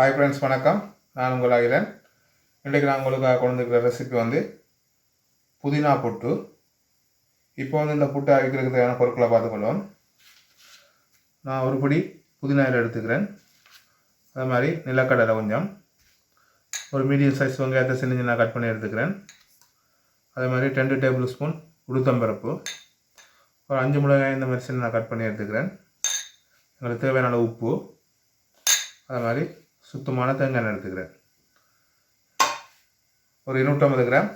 Hi friends வணக்கம். நான் உங்கள் அகிலன். இன்றைக்கு நான் உங்களுக்காக கொண்டு வந்துருக்கிற ரெசிபி வந்து புதினா புட்டு. இப்போ வந்து இந்த புட்டு அவிக்கிறதுக்கு தேவையான பொருட்களை பார்த்துக்கொள்வோம். நான் ஒரு படி புதினா எடுத்துக்கிறேன். அது மாதிரி நிலக்கடலை கொஞ்சம். ஒரு மீடியம் சைஸ் வெங்காயத்தை சின்ன நான் கட் பண்ணி எடுத்துக்கிறேன். அதே மாதிரி ரெண்டு டேபிள் ஸ்பூன் உளுத்தம்பருப்பு ஒரு அஞ்சு மிளகாய் இந்த மாதிரி சின்ன நான் கட் பண்ணி எடுத்துக்கிறேன். எங்களுக்கு தேவையான அளவு உப்பு. அது மாதிரி சுத்தமான தேங்காய் எண்ணெய் எடுத்துக்கிறேன். ஒரு இருநூற்றம்பது கிராம்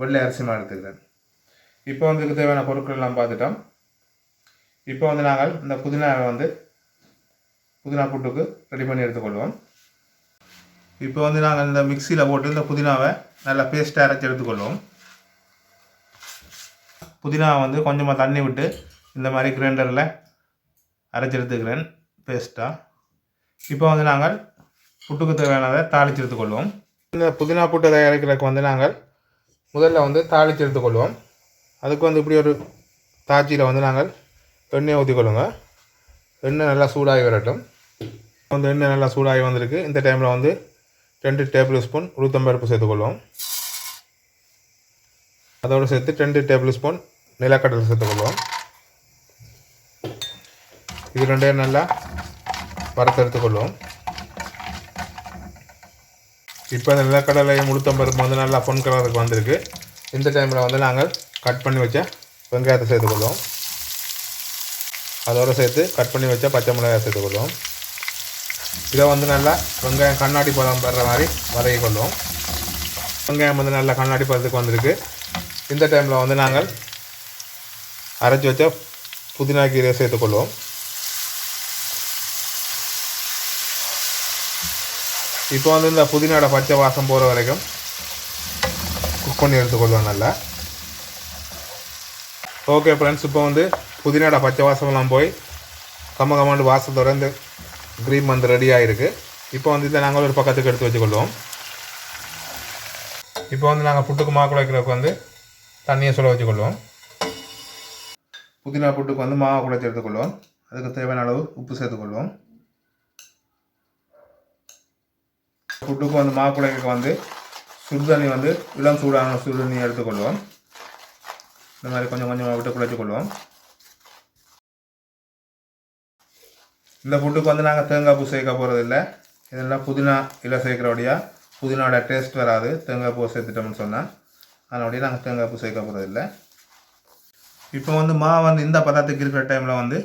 வெள்ளை அரிசிமா எடுத்துக்கிறேன். இப்போ வந்து தேவையான பொருட்கள் எல்லாம் பார்த்துட்டோம். இப்போ வந்து நாங்கள் இந்த புதினாவை வந்து புதினா புட்டுக்கு ரெடி பண்ணி எடுத்துக்கொள்வோம். இப்போ வந்து நாங்கள் இந்த மிக்சியில் போட்டு இந்த புதினாவை நல்லா பேஸ்ட்டாக அரைச்சி எடுத்துக்கொள்வோம். புதினாவை வந்து கொஞ்சமாக தண்ணி விட்டு இந்த மாதிரி கிரைண்டரில் அரைச்சி எடுத்துக்கிறேன் பேஸ்ட்டாக இப்போ வந்து நாங்கள் புட்டுக்கு தேவையானதை தாளித்து எடுத்துக்கொள்வோம் இந்த புதினா புட்டு தயாரிக்கிறதுக்கு வந்து நாங்கள் முதல்ல வந்து தாளித்து எடுத்துக்கொள்வோம் அதுக்கு வந்து இப்படி ஒரு தாச்சியில் வந்து நாங்கள் எண்ணெயை ஊற்றிக்கொள்ளுங்க எண்ணெய் நல்லா சூடாகி வரட்டும். வந்து எண்ணெய் நல்லா சூடாகி வந்திருக்கு. இந்த டைமில் வந்து ரெண்டு டேபிள் ஸ்பூன் உளுத்தம்பருப்பு சேர்த்துக்கொள்வோம் அதோடு சேர்த்து ரெண்டு டேபிள் ஸ்பூன் நிலக்கடலை சேர்த்துக்கொள்வோம் இது ரெண்டையும் நல்லா வறுத்தெடுத்துக்கொள்வோம் இப்போ இந்த நிலக்கடலையும் உளுத்தம்பருப்பு வந்து நல்லா பொன் கலருக்கு வந்திருக்கு. இந்த டைமில் வந்து நாங்கள் கட் பண்ணி வச்ச வெங்காயத்தை சேர்த்துக்கொள்வோம் அதோடு சேர்த்து கட் பண்ணி வச்ச பச்சை மிளகாய் சேர்த்துக்கொள்வோம் இதை வந்து நல்லா வெங்காயம் கண்ணாடி பதம் பெற மாதிரி வதக்கி கொள்வோம். வெங்காயம் வந்து நல்லா கண்ணாடி பதத்துக்கு வந்திருக்கு. இந்த டைமில் வந்து நாங்கள் அரைச்சி வச்ச புதினா கீரையை சேர்த்துக்கொள்வோம் இப்போ வந்து இந்த புதினாட பச்சை வாசம் போகிற வரைக்கும் குக் பண்ணி எடுத்துக்கொள்வோம் நல்லா. ஓகே ஃப்ரெண்ட்ஸ் இப்போ வந்து புதினாட பச்சை வாசமெல்லாம் போய் கம்ம கமாண்டு வாசத்தோட இந்த க்ரீம் வந்து ரெடி ஆகிருக்கு இப்போ வந்து இதை நாங்கள் ஒரு பக்கத்துக்கு எடுத்து வச்சுக்கொள்வோம். இப்போ வந்து நாங்கள் புட்டுக்கு மாவு குழைக்கிறதுக்கு வந்து தண்ணியை சுட வச்சுக்கொள்வோம். புதினா புட்டுக்கு வந்து மாவை குழைச்சி எடுத்துக்கொள்வோம். அதுக்கு தேவையான அளவு உப்பு சேர்த்துக்கொள்வோம். ஃபுட்டுக்கும் வந்து மா குழைக்க வந்து சுடுதண்ணி வந்து இளம் சூடான சுடுதண்ணி எடுத்துக்கொள்வோம். இந்த மாதிரி கொஞ்சம் கொஞ்சமாக விட்டு குழைச்சி கொள்வோம். இந்த ஃபுட்டுக்கு வந்து நாங்கள் தேங்காய் பூ சேர்க்க போகிறது இல்லை. இதெல்லாம் புதினா இலை சேர்க்குறபடியாக புதினாவோட டேஸ்ட் வராது. தேங்காய் பூ சேர்த்துட்டோம்னு சொன்னால் அதனுடைய நாங்கள் தேங்காய் பூ சேர்க்க போகிறது இல்லை. இப்போ வந்து மா வந்து இந்த பதத்துக்கு இருக்கிற டைமில் வந்து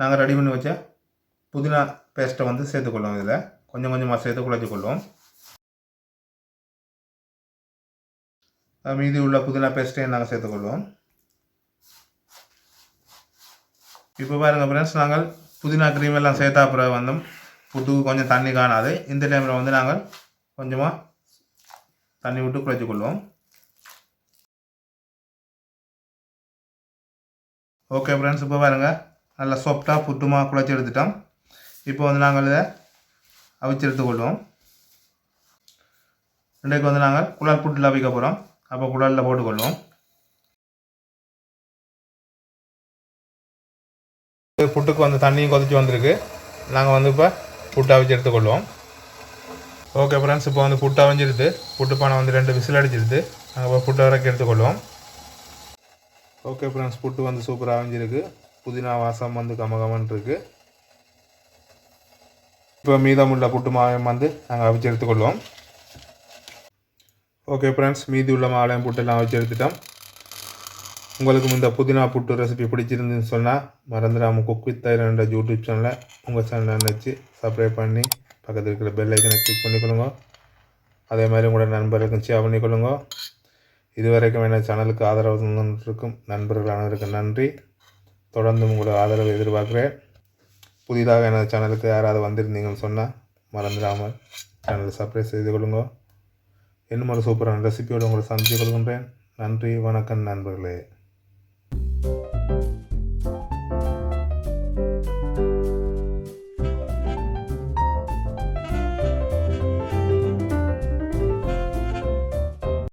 நாங்கள் ரெடி பண்ணி வச்ச புதினா பேஸ்ட்டை வந்து சேர்த்துக்கொள்வோம் இதில். கொஞ்சம் கொஞ்சமாக சேர்த்து குழச்சி கொள்வோம் மீதி உள்ள புதினா பேஸ்ட்டையும் நாங்கள் சேர்த்துக்கொள்வோம் இப்போ பாருங்கள் ஃப்ரெண்ட்ஸ் நாங்கள் புதினா க்ரீம் எல்லாம் சேர்த்தா அப்புறம் வந்து புட்டுக்கு கொஞ்சம் தண்ணி காணாது. இந்த டைமில் வந்து நாங்கள் கொஞ்சமாக தண்ணி விட்டு குழச்சி கொள்வோம் ஓகே ஃப்ரெண்ட்ஸ் இப்போ பாருங்கள் நல்லா சாஃப்டாக புட்டுமா குழச்சி எடுத்துட்டோம். இப்போ வந்து நாங்கள் இதை அவிச்சு கொள்வோம். இன்றைக்கு வந்து நாங்கள் குழல் புட்டில் அவிக்க போகிறோம் அப்போ குழலில் போட்டுக்கொள்வோம் புட்டுக்கு வந்து தண்ணியும் கொதிச்சு வந்திருக்கு. நாங்கள் வந்து இப்போ புட்டு அவிச்சு எடுத்துக்கொள்வோம் ஓகே ஃப்ரெண்ட்ஸ் இப்போ வந்து புட்டு அவிஞ்சிருது. புட்டு பானை வந்து ரெண்டு விசில் அடிச்சிருது. நாங்கள் இப்போ புட்டு வரைக்கும் எடுத்துக்கொள்வோம் ஓகே ஃப்ரெண்ட்ஸ் புட்டு வந்து சூப்பராக அவிஞ்சிருக்கு. புதினா வாசம் வந்து கமகமன் இருக்குது இப்போ மீதமுள்ள புட்டு மாவையும் வந்து நாங்கள் அவிச்சு எடுத்துக்கொள்வோம். ஓகே ஃப்ரெண்ட்ஸ் மீதி உள்ள மாவையும் புட்டெல்லாம் அவிச்சு எடுத்துட்டோம். உங்களுக்கு இந்த புதினா புட்டு ரெசிபி பிடிச்சிருந்துன்னு சொன்னால் மறந்துடாமல் குக் வித் என்ற யூடியூப் சேனலை உங்கள் சேனலை நினச்சி சப்ஸ்கிரைப் பண்ணி பக்கத்தில் இருக்கிற பெல் ஐக்கனை கிளிக் பண்ணிக்கொள்ளுங்க. அதே மாதிரி உங்களோட நண்பர்களுக்கும் ஷேர் பண்ணிக்கொள்ளுங்க. இதுவரைக்கும் என்ன சேனலுக்கு ஆதரவு இருக்கும் நண்பர்கள் அனைவருக்கும் நன்றி. தொடர்ந்து உங்களோட ஆதரவை எதிர்பார்க்குறேன். புதிதாக எனது சேனலுக்கு யாராவது வந்திருந்தீங்கன்னு சொன்னால் மறந்துடாமல் சேனலை சப்ஸ்கிரைப் செய்து கொள்ளுங்க. இன்னும் ஒரு சூப்பரான ரெசிபியோடு உங்களை சந்தித்து கொள்கின்றேன். நன்றி வணக்கம் நண்பர்களே.